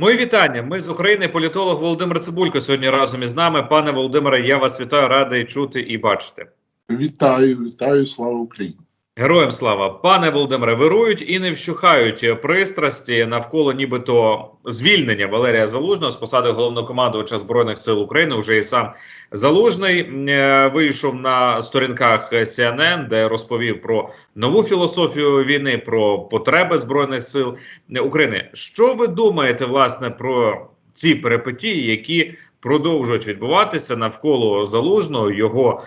Мої вітання. Ми з України. Політолог Володимир Цибулько сьогодні разом із нами. Пане Володимире, я вас вітаю, радий чути і бачити. Вітаю, вітаю, слава Україні. Героям слава, пане Володимире, вирують і не вщухають пристрасті навколо нібито звільнення Валерія Залужного з посади головнокомандувача збройних сил України. Уже і сам Залужний е, вийшов на сторінках CNN, де розповів про нову філософію війни, про потреби збройних сил України. Що ви думаєте власне про ці перипетії, які продовжують відбуватися навколо залужного його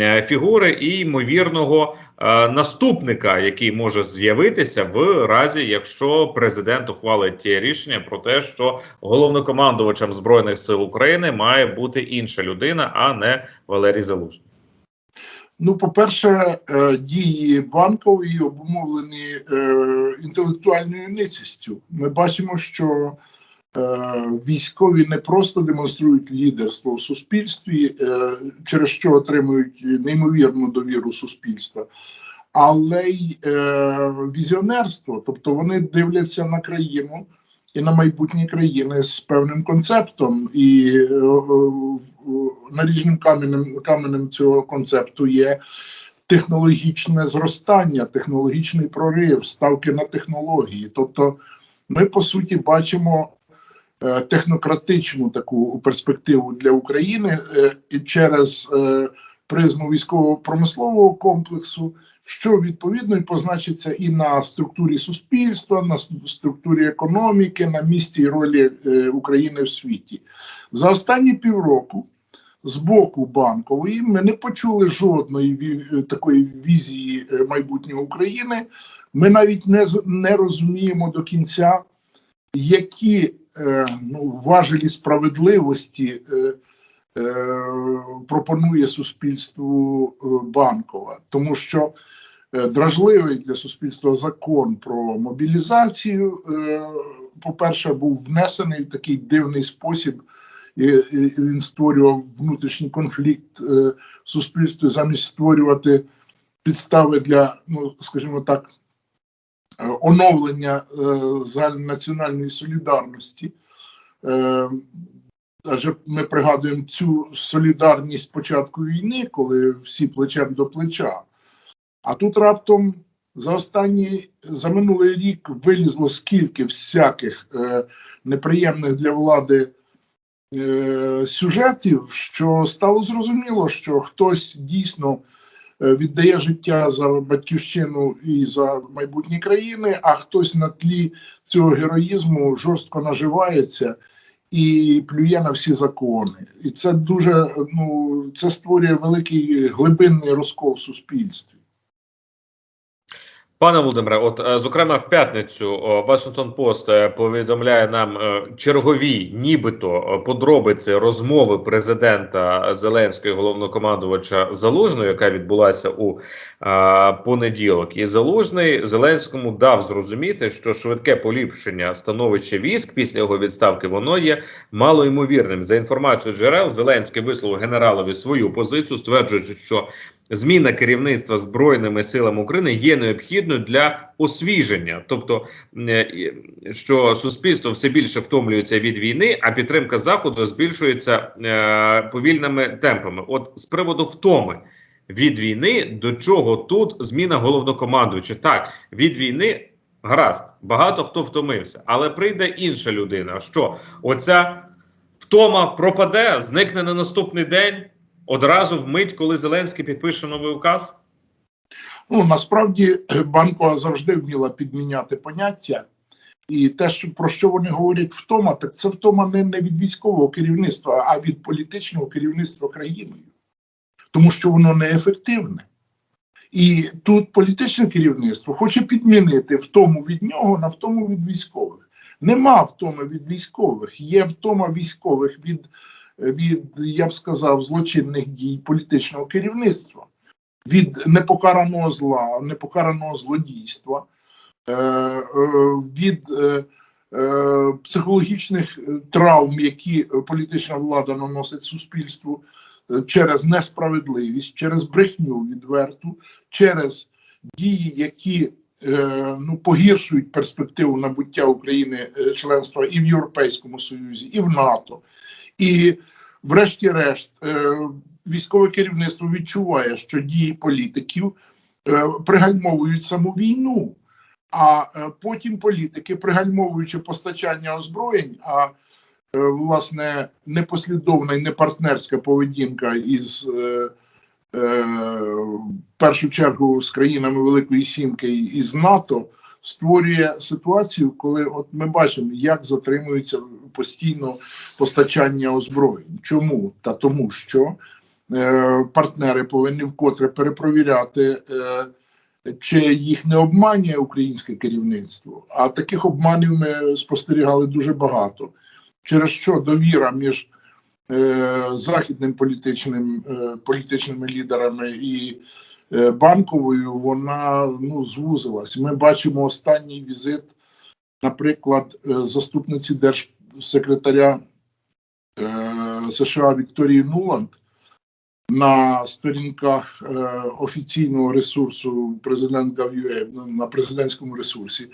е, фігури і ймовірного е, наступника, який може з'явитися в разі, якщо президент ухвалить рішення про те, що головнокомандувачем збройних сил України має бути інша людина, а не Валерій Залужний. Ну, по-перше, е, дії банкової обумовлені інтелектуальною ницістю. Ми бачимо, що військові не просто демонструють лідерство в суспільстві, е, через що отримують неймовірну довіру суспільства, але й е, візіонерство. Тобто вони дивляться на країну і на майбутні країни з певним концептом. І е, е, наріжним каменем, каменем цього концепту є технологічне зростання, технологічний прорив, ставки на технології. Тобто, ми по суті бачимо е, технократичну таку перспективу для України е, і через е, призму військово-промислового комплексу, що відповідно і позначиться і на структурі суспільства, на структурі економіки, на місці і ролі е, України в світі. За останні півроку з боку банкової ми не почули жодної е, такої візії е, майбутнього України. Ми навіть не, не розуміємо до кінця, які е, ну, важелі справедливості е, е, пропонує суспільству е, банкова, тому що е, дражливий для суспільства закон про мобілізацію, е, по-перше, був внесений в такий дивний спосіб. І, він створював внутрішній конфлікт е, в суспільстві замість створювати підстави для, ну скажімо так, е, оновлення е, загальнонаціональної солідарності. Е, Адже ми пригадуємо цю солідарність початку війни, коли всі плечем до плеча. А тут раптом за останній за минулий рік вилізло скільки всяких е, неприємних для влади е, сюжетів, що стало зрозуміло, що хтось дійсно е, віддає життя за батьківщину і за майбутні країни, а хтось на тлі цього героїзму жорстко наживається і плює на всі закони. І це дуже ну це створює великий глибинний розкол в суспільстві. Пане Володимире, от е, зокрема в п'ятницю Вашингтон Пост повідомляє нам е, чергові, нібито е, подробиці розмови президента Зеленського головнокомандувача Залужного, яка відбулася у е, понеділок. І Залужний Зеленському дав зрозуміти, що швидке поліпшення становища військ після його відставки воно є малоймовірним. За інформацією джерел, Зеленський висловив генералові свою позицію, стверджуючи, що зміна керівництва збройними силами України є необхідною для освіження, тобто е, що суспільство все більше втомлюється від війни, а підтримка заходу збільшується е, повільними темпами. От з приводу втоми від війни до чого тут зміна головнокомандуюча? Так, від війни гаразд, багато хто втомився, але прийде інша людина. Що оця втома пропаде, зникне на наступний день. Одразу вмить, коли Зеленський підпише новий указ? Ну насправді банкова завжди вміла підміняти поняття, і те, що про що вони говорять втома, так це втома не, не від військового керівництва, а від політичного керівництва країною, тому що воно неефективне. І тут політичне керівництво хоче підмінити втому від нього на втому від військових. Нема втоми від військових, є втома військових від, від я б сказав, злочинних дій політичного керівництва від непокараного зла, непокараного злодійства, е, е, від е, психологічних травм, які політична влада наносить суспільству через несправедливість, через брехню відверту, через дії, які ну, погіршують перспективу набуття України членства і в Європейському Союзі, і в НАТО. І, врешті-решт, е, військове керівництво відчуває, що дії політиків е, пригальмовують саму війну. А е, потім політики, пригальмовуючи постачання озброєнь, а власне непослідовна і непартнерська поведінка із в першу чергу з країнами Великої Сімки і з НАТО створює ситуацію, коли от ми бачимо, як затримується постійно постачання озброєнь. Чому? Та тому, що е, партнери повинні вкотре перепровіряти. Е, чи їх не обманює українське керівництво? А таких обманів ми спостерігали дуже багато. Через що довіра між е, західним політичним е, політичними лідерами і банковою вона ну звузилась. Ми бачимо останній візит, наприклад, е, заступниці держсекретаря е, США Вікторії Нуланд на сторінках е, офіційного ресурсу президент Гав'ює на президентському ресурсі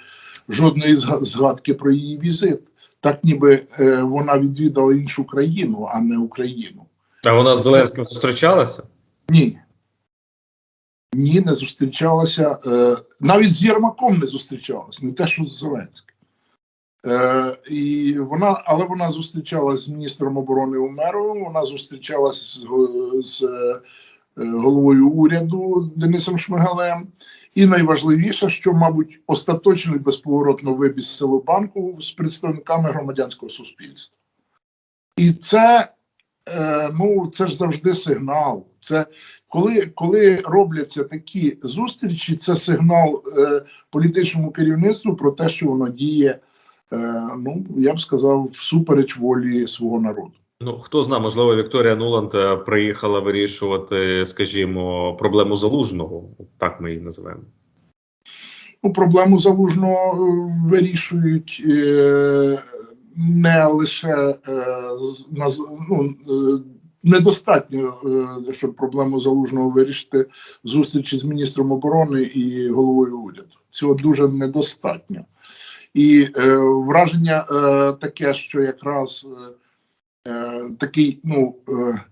жодної згадки про її візит. Так ніби е, вона відвідала іншу країну, а не Україну. А вона з Зеленським зустрічалася? Ні. Ні, не зустрічалася. Е, навіть з Єрмаком не зустрічалася, не те, що з Зеленським. Е, і вона, але вона зустрічалася з міністром оборони Умеровим, вона зустрічалася з, з е, головою уряду Денисом Шмигалем. І найважливіше, що, мабуть, остаточно і безповоротно вибіс село банку з представниками громадянського суспільства. І це, е, ну, це ж завжди сигнал. Це коли, коли робляться такі зустрічі, це сигнал е, політичному керівництву про те, що воно діє, е, ну я б сказав, всупереч волі свого народу. Ну хто знає, можливо, Вікторія Нуланд е, приїхала вирішувати, скажімо, проблему залужного. Так ми її називаємо. Ну, проблему залужного е, вирішують е, не лише е, ну, е, недостатньо, е, щоб проблему залужного вирішити зустрічі з міністром оборони і головою уряду. Цього дуже недостатньо. І е, враження е, таке, що якраз е, е, такий ну, е,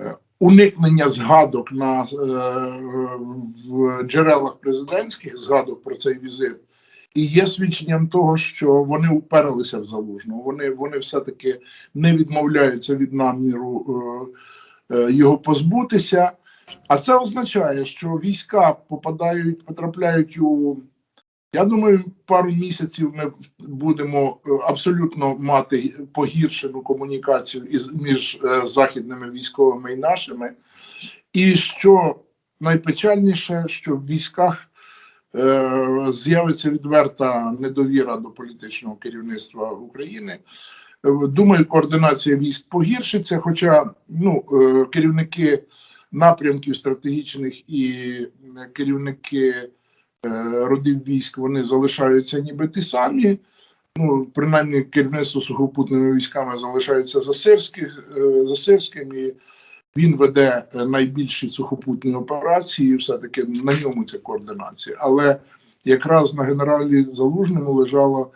е, уникнення згадок на, е, в джерелах президентських згадок про цей візит і є свідченням того, що вони уперилися в залужного. Вони, вони все-таки не відмовляються від наміру е, е, його позбутися. А це означає, що війська попадають, потрапляють у. Я думаю, пару місяців ми будемо е, абсолютно мати погіршену комунікацію із між е, західними військовими і нашими. І що найпечальніше, що в військах з'явиться відверта недовіра до політичного керівництва України. Е, Думаю, координація військ погіршиться, хоча ну, е, керівники напрямків стратегічних і е, керівники е, родів військ вони залишаються ніби ті самі. Ну, принаймні, керівництво сухопутними військами залишається за е, за Сирським, і він веде е, найбільші сухопутні операції, і все-таки на ньому ця координація. Але якраз на генералі Залужному лежала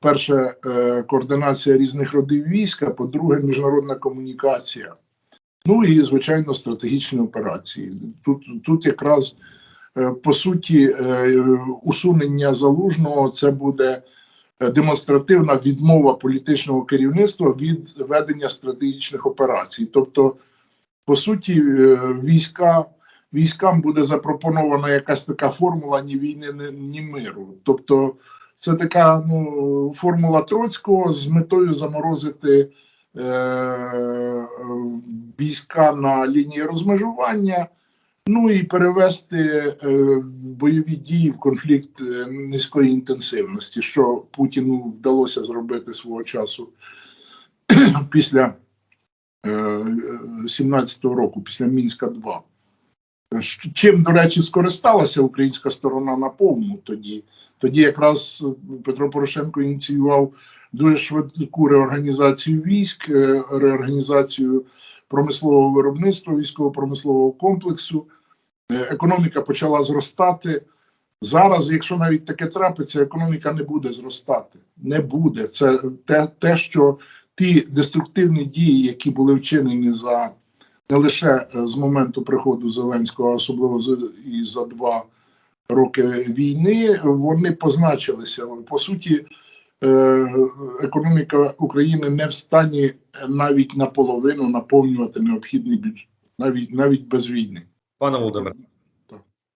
перша е, координація різних родів війська, по-друге, міжнародна комунікація. Ну і, звичайно, стратегічні операції. Тут, тут якраз е, по суті усунення залужного це буде демонстративна відмова політичного керівництва від ведення стратегічних операцій. Тобто, по суті, е, війська. Військам буде запропонована якась така формула ні війни, ні, миру. Тобто, це така ну, формула Троцького з метою заморозити е, війська на лінії розмежування, ну і перевести е, бойові дії в конфлікт е, низької інтенсивності, що Путіну вдалося зробити свого часу після 17-го року, після Мінська 2 Чим, до речі, скористалася українська сторона на повну тоді. Тоді якраз Петро Порошенко ініціював дуже швидку реорганізацію військ, е, реорганізацію промислового виробництва, військово-промислового комплексу. Е, Економіка почала зростати. Зараз, якщо навіть таке трапиться, економіка не буде зростати. Не буде. Це те, те що ті деструктивні дії, які були вчинені за не лише е, з моменту приходу Зеленського, а особливо і за два роки війни, вони позначилися. По суті, е, економіка України не в стані навіть наполовину наповнювати необхідний бюджет, навіть навіть без війни. Пане Володимире.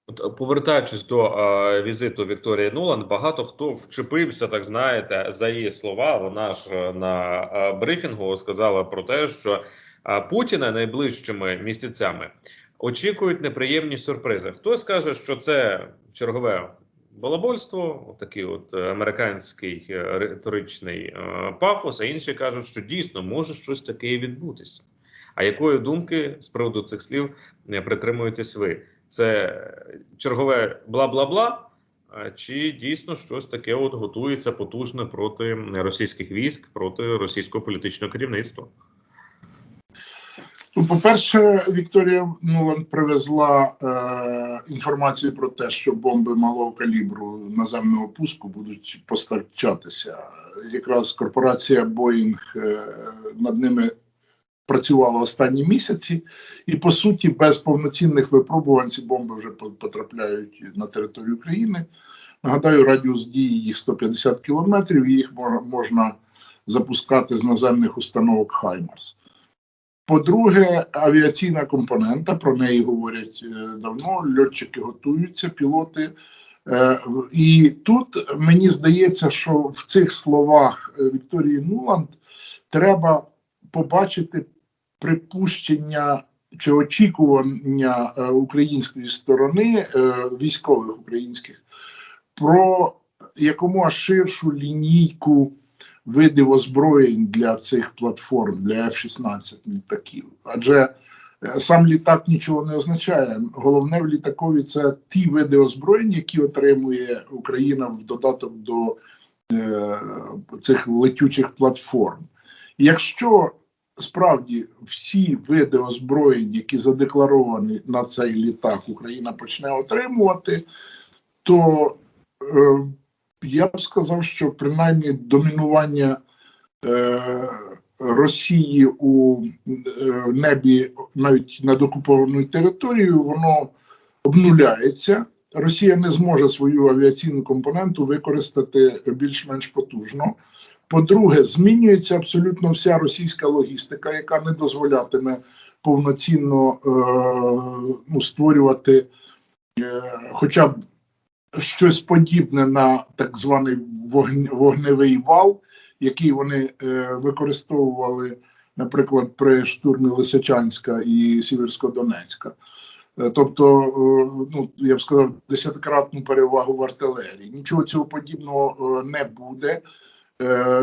От, е, повертаючись до е, візиту Вікторії Нуланд, багато хто вчепився, так знаєте, за її слова. Вона ж е, на е, брифінгу сказала про те, що е, Путіна найближчими місяцями очікують неприємні сюрпризи. Хтось каже, що це чергове балабольство, такий от е, американський риторичний е, пафос. А інші кажуть, що дійсно може щось таке відбутися. А якої думки з приводу цих слів не притримуєтесь ви? Це чергове бла-бла-бла, а чи дійсно щось таке от готується потужне проти російських військ, проти російського політичного керівництва? Ну, по-перше, Вікторія Нуланд привезла е, інформацію про те, що бомби малого калібру наземного пуску будуть постачатися. Якраз корпорація Боїнг е, над ними працювала останні місяці, і по суті, без повноцінних випробувань ці бомби вже потрапляють на територію України. Нагадаю, радіус дії їх 150 кілометрів, і їх можна запускати з наземних установок Хаймарс. По-друге, авіаційна компонента, про неї говорять е, давно. Льотчики готуються, пілоти. Е, І тут мені здається, що в цих словах е, Вікторії Нуланд треба побачити припущення чи очікування е, української сторони, е, військових українських, про якомога ширшу лінійку видів озброєнь для цих платформ, для F-16 літаків. Адже е, сам літак нічого не означає. Головне в літакові це ті види озброєнь, які отримує Україна в додаток до е, цих летючих платформ. Якщо справді всі види озброєнь, які задекларовані на цей літак, Україна почне отримувати, то е, я б сказав, що принаймні домінування е, Росії у е, небі навіть над окупованою територією, воно обнуляється. Росія не зможе свою авіаційну компоненту використати більш-менш потужно. По-друге, змінюється абсолютно вся російська логістика, яка не дозволятиме повноцінно е, ну, створювати е, хоча б щось подібне на так званий вогн- вогневий вал, який вони е, використовували, наприклад, при штурмі Лисичанська і Сіверськодонецька. Е, Тобто, е, ну я б сказав, десятикратну перевагу в артилерії. Нічого цього подібного е, не буде. Е,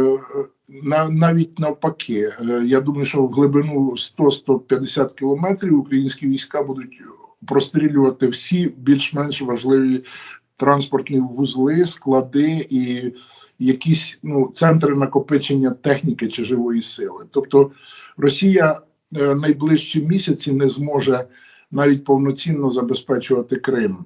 на- навіть навпаки, Е, я думаю, що в глибину 100-150 кілометрів українські війська будуть прострілювати всі більш-менш важливі транспортні вузли, склади і якісь ну, центри накопичення техніки чи живої сили. Тобто Росія е, найближчі місяці не зможе навіть повноцінно забезпечувати Крим.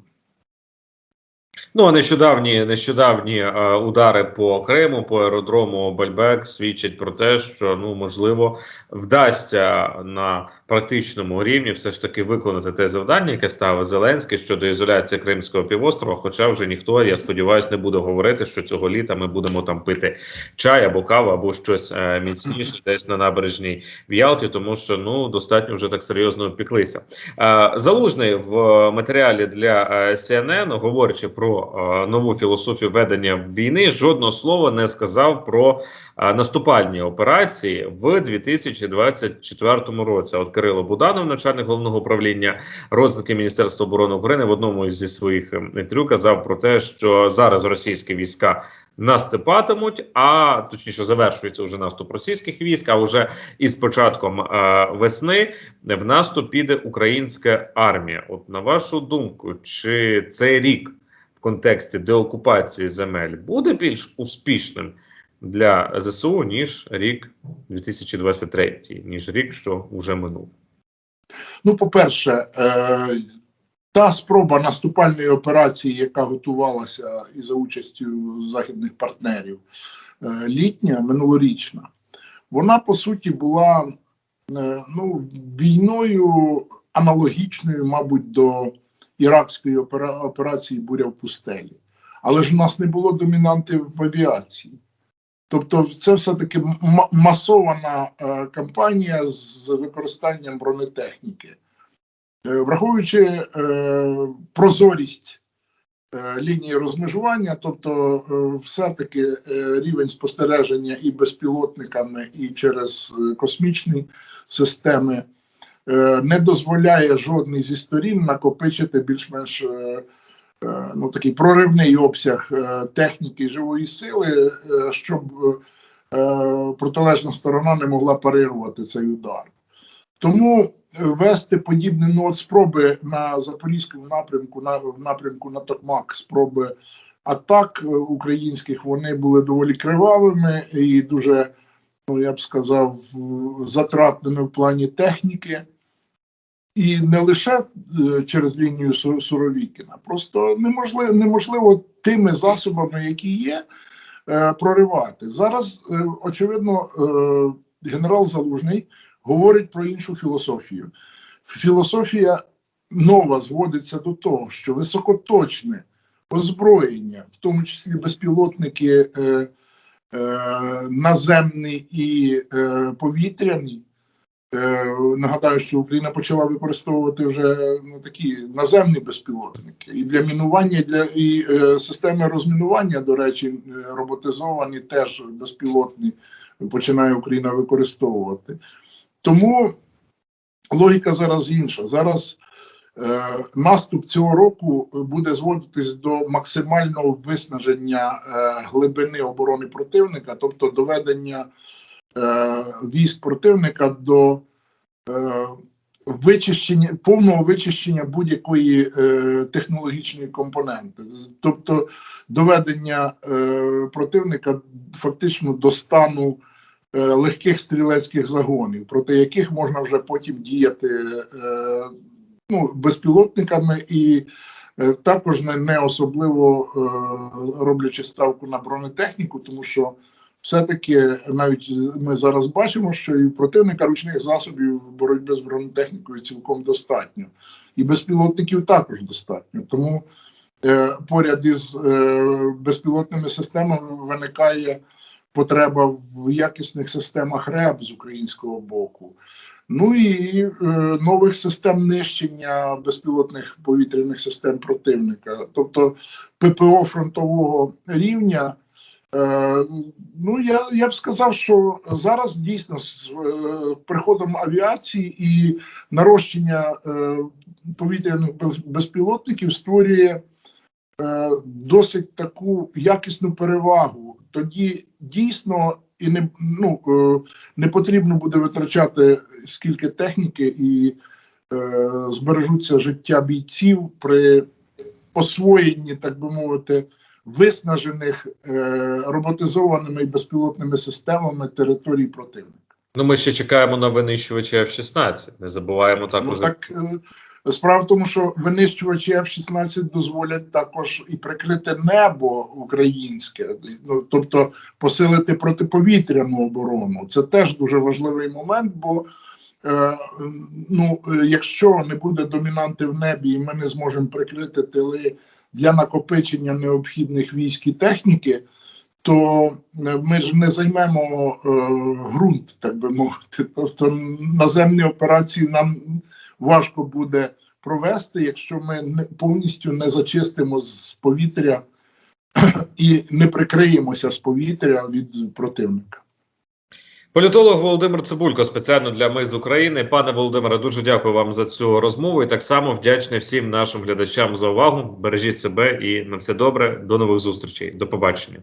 Ну а нещодавні нещодавні е, удари по Криму, по аеродрому Бальбек свідчать про те, що ну можливо вдасться на практичному рівні все ж таки виконати те завдання, яке ставив Зеленський щодо ізоляції Кримського півострова. Хоча вже ніхто, я сподіваюся, не буде говорити, що цього літа ми будемо там пити чай або каву, або щось е, міцніше, десь на набережній в Ялті, тому що ну достатньо вже так серйозно опіклися. Е, Залужний в матеріалі для е, CNN, говорячи про е, нову філософію ведення війни, жодного слова не сказав про е, наступальні операції в 2024 році. От Кирило Буданов, начальник головного управління розвитки Міністерства оборони України, в одному зі своїх е, інтерв'ю казав про те, що зараз російські війська наступатимуть, а точніше завершується вже наступ російських військ. А вже із початком е, весни в наступ піде українська армія. От на вашу думку, чи цей рік в контексті деокупації земель буде більш успішним для ЗСУ ніж рік 2023, ніж рік, що вже минув? Ну, по-перше, е, та спроба наступальної операції, яка готувалася і за участю західних партнерів, е, літня, минулорічна, вона по суті була е, ну, війною аналогічною, мабуть, до іракської опера- операції Буря в пустелі. Але ж у нас не було домінанти в авіації. Тобто, це все-таки масована е, кампанія з використанням бронетехніки. Е, Враховуючи е, прозорість лінії розмежування, тобто все-таки рівень спостереження і безпілотниками, і через космічні системи не дозволяє жодній зі сторін накопичити більш-менш ну, такий проривний обсяг е, техніки живої сили, е, щоб е, протилежна сторона не могла парирувати цей удар. Тому е, вести подібні спроби на запорізькому напрямку, на в напрямку на Токмак, спроби атак е, українських, вони були доволі кривавими і дуже, ну я б сказав, затратними в плані техніки. І не лише е, через лінію Су- Суровікіна, просто неможливо, неможливо тими засобами, які є, е, проривати. Зараз, е, очевидно, генерал Залужний говорить про іншу філософію. Філософія нова зводиться до того, що високоточне озброєння, в тому числі безпілотники наземні і повітряні. Е, нагадаю, що Україна почала використовувати вже ну, такі наземні безпілотники і для мінування, і для і е, системи розмінування, до речі, е, роботизовані теж безпілотні починає Україна використовувати. Тому логіка зараз інша. Зараз е, наступ цього року буде зводитись до максимального виснаження е, глибини оборони противника, тобто доведення військ противника до е, вичищення, повного вичищення будь-якої е, технологічної компоненти, тобто доведення е, противника фактично до стану е, легких стрілецьких загонів, проти яких можна вже потім діяти е, ну, безпілотниками і е, також не, особливо е, роблячи ставку на бронетехніку, тому що все-таки навіть ми зараз бачимо, що і противника ручних засобів боротьби з бронетехнікою цілком достатньо, і безпілотників також достатньо. Тому е, поряд із е, безпілотними системами виникає потреба в якісних системах РЕБ з українського боку. Ну і е, нових систем нищення безпілотних повітряних систем противника, тобто ППО фронтового рівня. Е, ну, я, я б сказав, що зараз дійсно з е, приходом авіації і нарощення е, повітряних безпілотників створює досить таку якісну перевагу. Тоді дійсно і не, ну, не потрібно буде витрачати скільки техніки і збережуться життя бійців при освоєнні, так би мовити, виснажених е, роботизованими і безпілотними системами територій противника. Ну, ми ще чекаємо на винищувачі F-16. Не забуваємо Ну, також. так е, справа в тому, що винищувачі F-16 дозволять також і прикрити небо українське, ну тобто посилити протиповітряну оборону. Це теж дуже важливий момент, бо е, ну, якщо не буде домінанти в небі, і ми не зможемо прикрити тили для накопичення необхідних військ і техніки. То е, ми ж не займемо е, ґрунт, так би мовити. Тобто наземні операції нам важко буде провести, якщо ми не, повністю не зачистимо з повітря і не прикриємося з повітря від противника. Політолог Володимир Цибулько спеціально для Ми з України. Пане Володимире, дуже дякую вам за цю розмову. І так само вдячний всім нашим глядачам за увагу. Бережіть себе і на все добре. До нових зустрічей. До побачення.